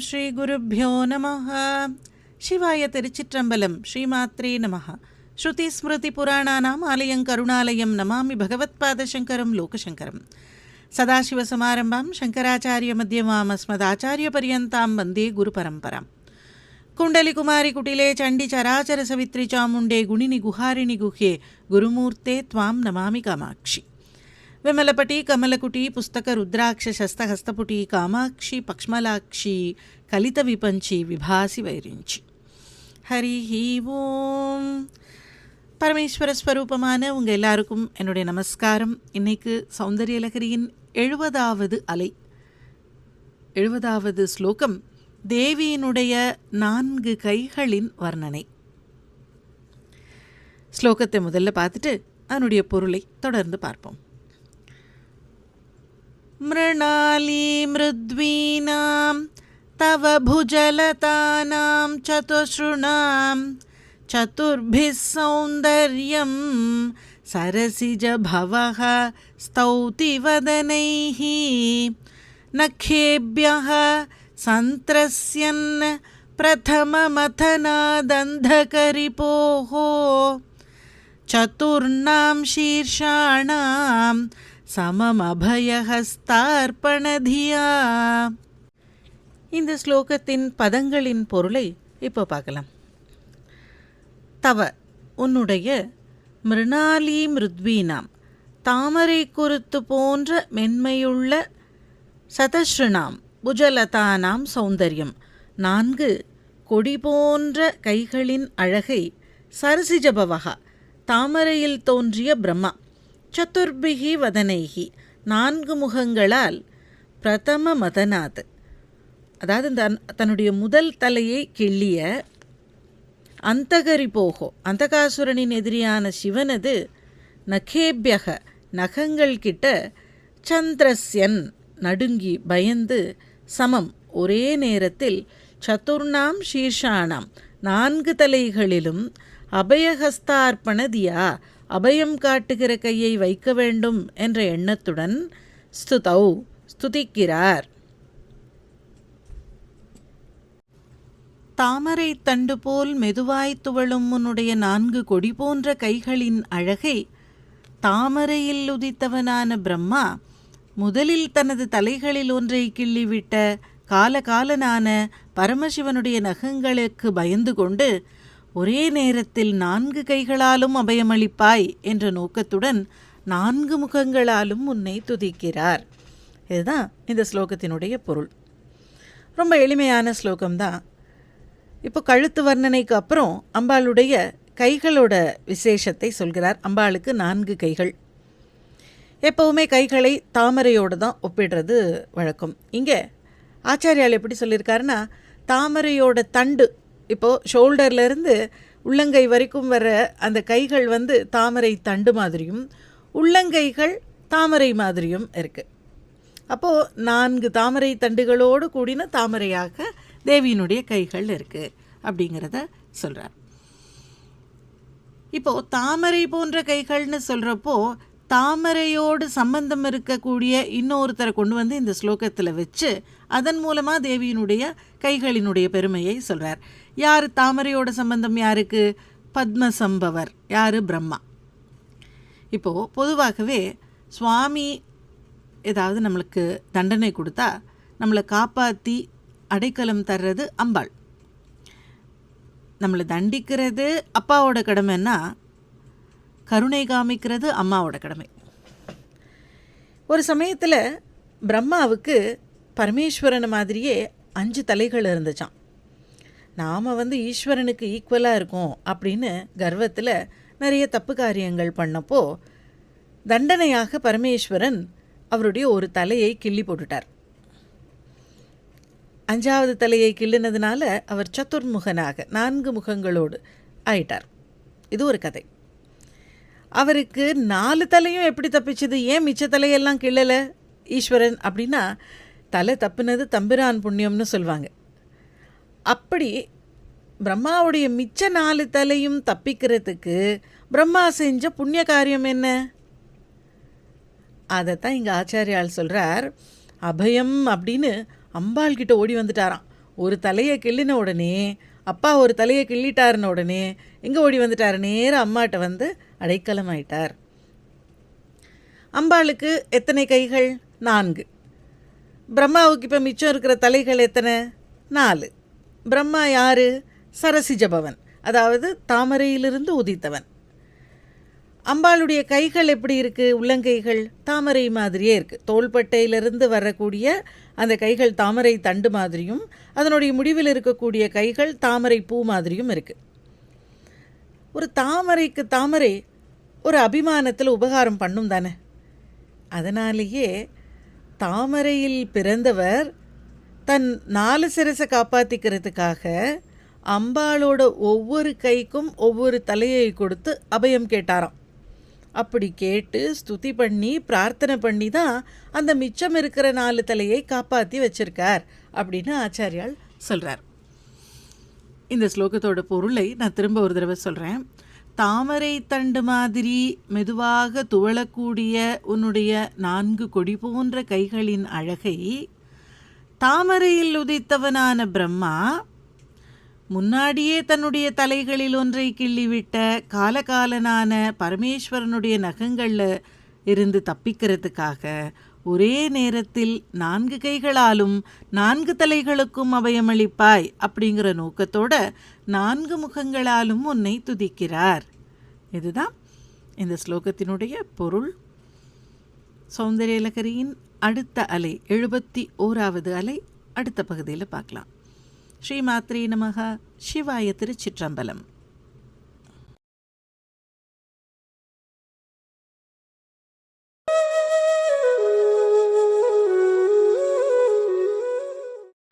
ஸ்ரீ குருப்பியோ நமஹ சிவாய திருச்சிற்றம்பலம் ஸ்ரீமாத்ரே நமஹ ஸ்ருதி ஸ்மிருதி புராணானாம் ஆலயம் கருணாலயம் நமாமி பகவத்பாதசங்கரம் லோகசங்கரம் சதாசிவசமாரம்பாம் சங்கராச்சாரிய மத்தியமாமஸ்மதாச்சாரியபர்யந்தாம் வந்தே குருபரம்பராம் ಕುಂಡಲಿಕುಮಾರಿ ಕುಟಿಲೆ ಚಂಡಿ ಚರಾಚರ ಸವಿತ್ರಿ ಚಾಮುಂಡೆ ಗುಣಿನಿ ಗುಹಾರಿಣಿ ಗುಹ್ಯೆ ಗುರುಮೂರ್ತೆ ತ್ವಾಂ ನಮಾಮಿ ಕಾಮಾಕ್ಷಿ ವಿಮಲಪಟಿ ಕಮಲಕುಟಿ ಪುಸ್ತಕ ರುದ್ರಾಕ್ಷ ಶಸ್ತಹಸ್ತಪುಟಿ ಕಾಮಾಕ್ಷಿ ಪಕ್ಷ್ಮಲಾಕ್ಷಿ கலித விபஞ்சி விபாசி வைரிஞ்சி ஹரி ஓம் பரமேஸ்வர ஸ்வரூபமான உங்கள் எல்லாருக்கும் என்னுடைய நமஸ்காரம் இன்றைக்கு சௌந்தரியலகரியின் எழுபதாவது அலை எழுபதாவது ஸ்லோகம் தேவியினுடைய நான்கு கைகளின் வர்ணனை ஸ்லோகத்தை முதல்ல பார்த்துட்டு அதனுடைய பொருளை தொடர்ந்து பார்ப்போம் मृणाली मृद्वीनां तव भुजलतानां चतुषृणां चतुर्भिः सौन्दर्यं सरसिजभवः स्तौति वदनैः नखेभ्यः सन्त्रस्यन् प्रथममथनादन्धकरिपोः। चतुर्णां शीर्षाणां சமமபயஹஸ்தார்ப்பணதியா இந்த ஸ்லோகத்தின் பதங்களின் பொருளை இப்போ பார்க்கலாம். தவ உன்னுடைய மிருணாலி மிருத்வீனாம் தாமரை குருத்து போன்ற மென்மையுள்ள சதஸ்ருணாம் புஜலதானாம் சௌந்தர்யம் நான்கு கொடி போன்ற கைகளின் அழகை சரசிஜபவகா தாமரையில் தோன்றிய பிரம்மா. சதுர்பிகி வதனைகி நான்கு முகங்களால் பிரதம மதனாத். அதாவது தன் தன்னுடைய முதல் தலையை கிள்ளிய அந்தகரி போகோ அந்தகாசுரனின் எதிரியான சிவனது நகேபியக நகங்கள் கிட்ட சந்திரஸ்யன் நடுங்கி பயந்து சமம். ஒரே நேரத்தில் சதுர்ணாம் சீர்ஷானாம் நான்கு தலைகளிலும் அபயஹஸ்தார்ப்பணதியா அபயம் காட்டுகிற கையை வைக்க வேண்டும் என்ற எண்ணத்துடன் ஸ்துதௌ ஸ்துதிக்கிறார். தாமரை தண்டு போல் மெதுவாய் துவளும் உன்னுடைய நான்கு கொடி போன்ற கைகளின் அழகை தாமரையில் உதித்தவனான பிரம்மா முதலில் தனது தலைகளில் ஒன்றை கிள்ளிவிட்ட காலகாலனான பரமசிவனுடைய நகங்களுக்கு பயந்து கொண்டு ஒரே நேரத்தில் நான்கு கைகளாலும் அபயமளிப்பாய் என்ற நோக்கத்துடன் நான்கு முகங்களாலும் உன்னை துதிக்கிறார். இதுதான் இந்த ஸ்லோகத்தினுடைய பொருள். ரொம்ப எளிமையான ஸ்லோகம்தான். இப்போ கழுத்து வர்ணனைக்கு அப்புறம் அம்பாளுடைய கைகளோட விசேஷத்தை சொல்கிறார். அம்பாளுக்கு நான்கு கைகள். எப்போவுமே கைகளை தாமரையோடு தான் ஒப்பிடுறது வழக்கம். இங்கே ஆச்சாரியால் எப்படி சொல்லியிருக்காருன்னா தாமரையோட தண்டு இப்போது ஷோல்டர்லேருந்து உள்ளங்கை வரைக்கும் வர அந்த கைகள் வந்து தாமரை தண்டு மாதிரியும் உள்ளங்கைகள் தாமரை மாதிரியும் இருக்குது அப்போது நான்கு தாமரை தண்டுகளோடு கூடின தாமரையாக தேவியினுடைய கைகள் இருக்குது அப்படிங்கிறத சொல்கிறார் இப்போது தாமரை போன்ற கைகள்னு சொல்கிறப்போ தாமரையோடு சம்பந்தம் இருக்கக்கூடிய இன்னொருத்தரை கொண்டு வந்து இந்த ஸ்லோகத்தில் வச்சு அதன் மூலமாக தேவியினுடைய கைகளினுடைய பெருமையை சொல்கிறார் யார் தாமரையோட சம்பந்தம் யாருக்கு? பத்மசம்பவர். யார்? பிரம்மா. இப்போது பொதுவாகவே சுவாமி ஏதாவது நம்மளுக்கு தண்டனை கொடுத்தா நம்மளை காப்பாற்றி அடைக்கலம் தர்றது அம்பாள். நம்மளை தண்டிக்கிறது அப்பாவோட கடமைன்னா கருணை காமிக்கிறது அம்மாவோட கடமை. ஒரு சமயத்தில் பிரம்மாவுக்கு பரமேஸ்வரன் மாதிரியே அஞ்சு தலைகள் இருந்துச்சான் நாம் வந்து ஈஸ்வரனுக்கு ஈக்குவலாக இருக்கோம் அப்படின்னு கர்வத்தில் நிறைய தப்பு காரியங்கள் பண்ணப்போ தண்டனையாக பரமேஸ்வரன் அவருடைய ஒரு தலையை கிள்ளி போட்டுட்டார். அஞ்சாவது தலையை கிள்ளினதுனால அவர் சதுர்முகனாக நான்கு முகங்களோடு ஆயிட்டார். இது ஒரு கதை. அவருக்கு நாலு தலையும் எப்படி தப்பிச்சது? ஏன் மிச்ச தலையெல்லாம் கிள்ளலை? ஈஸ்வரன் அப்படின்னா தலை தப்புனது தம்பிரான் புண்ணியம்னு சொல்லுவாங்க அப்படி பிரம்மாவுடைய மிச்ச நாலு தலையும் தப்பிக்கிறதுக்கு பிரம்மா செஞ்ச புண்ணிய காரியம் என்ன? அதைத்தான் இங்கே ஆச்சாரியால் சொல்கிறார் அபயம் அப்படின்னு அம்பாள் கிட்ட ஓடி வந்துட்டாராம். ஒரு தலையை கிள்ளின உடனே அப்பா ஒரு தலையை கிள்ளிட்டாருன உடனே எங்கே ஓடி வந்துட்டார். நேராக அம்மாட்ட வந்து அடைக்கலம் ஆயிட்டார் அம்பாளுக்கு எத்தனை கைகள்? நான்கு. பிரம்மாவுக்கு இப்போ மிச்சம் இருக்கிற தலைகள் எத்தனை? நாலு. பிரம்மா யாரு? சரசிஜபவன் அதாவது தாமரையிலிருந்து உதித்தவன். அம்பாளுடைய கைகள் எப்படி இருக்குது உள்ளங்கைகள் தாமரை மாதிரியே இருக்குது தோள்பட்டையிலிருந்து வரக்கூடிய அந்த கைகள் தாமரை தண்டு மாதிரியும் அதனுடைய முடிவில் இருக்கக்கூடிய கைகள் தாமரை பூ மாதிரியும் இருக்குது ஒரு தாமரைக்கு தாமரை ஒரு அபிமானத்தில் உபகாரம் பண்ணும் தானே. அதனாலேயே தாமரையில் பிறந்தவர் தன் நாலு சிரசை காப்பாற்றிக்கிறதுக்காக அம்பாளோட ஒவ்வொரு கைக்கும் ஒவ்வொரு தலையை கொடுத்து அபயம் கேட்டாராம். அப்படி கேட்டு ஸ்துதி பண்ணி பிரார்த்தனை பண்ணி தான் அந்த மிச்சம் இருக்கிற நாலு தலையை காப்பாற்றி வச்சிருக்கார் அப்படின்னு ஆச்சாரியால் சொல்கிறார் இந்த ஸ்லோகத்தோட பொருளை நான் திரும்ப ஒரு தடவை சொல்கிறேன் தாமரை தண்டு மாதிரி மெதுவாக துவளக்கூடிய உன்னுடைய நான்கு கொடி போன்ற கைகளின் அழகை தாமரையில் உதித்தவனான பிரம்மா முன்னாடியே தன்னுடைய தலைகளில் ஒன்றை கிள்ளிவிட்ட காலகாலனான பரமேஸ்வரனுடைய நகங்களில் இருந்து தப்பிக்கிறதுக்காக ஒரே நேரத்தில் நான்கு கைகளாலும் நான்கு தலைகளுக்கும் அபயமளிப்பாய் அப்படிங்கிற நோக்கத்தோட நான்கு முகங்களாலும் உன்னை துதிக்கிறார். இதுதான் இந்த ஸ்லோகத்தினுடைய பொருள். சௌந்தரியலகரியின் அடுத்த அலை எழுபத்தி ஓராவது அலை அடுத்த பகுதியில் பார்க்கலாம். ஸ்ரீமாத்ரி நமக சிவாய திருச்சிற்றம்பலம்.